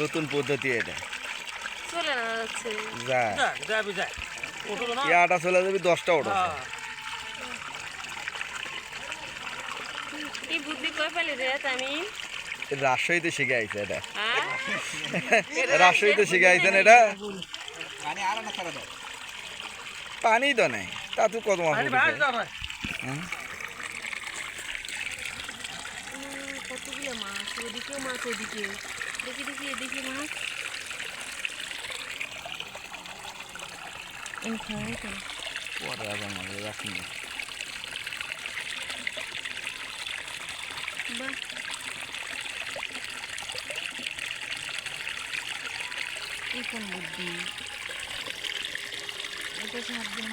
নতুন পদ্ধতি এটা। চলে যাচ্ছে। যা। যাক যাবি না এই চলে যাবি দশটা ওটা। কি বুদ্ধি পেলি রে আমি রাজশাহীতে শিখে আইছে এটা। হ্যাঁ? রাজশাহীতে শিখে আইছেন এটা? পানি তো নাই তা তুই কত মাছ কতগুলো মাছ ওদিকেও মাছ ওদিকে দেখি দেখি এদিকে মাছ এই খাওয়াই তো পরে আবার মাছ রাখিনি বাহ কি কোন বুদ্ধি এটা সাবধান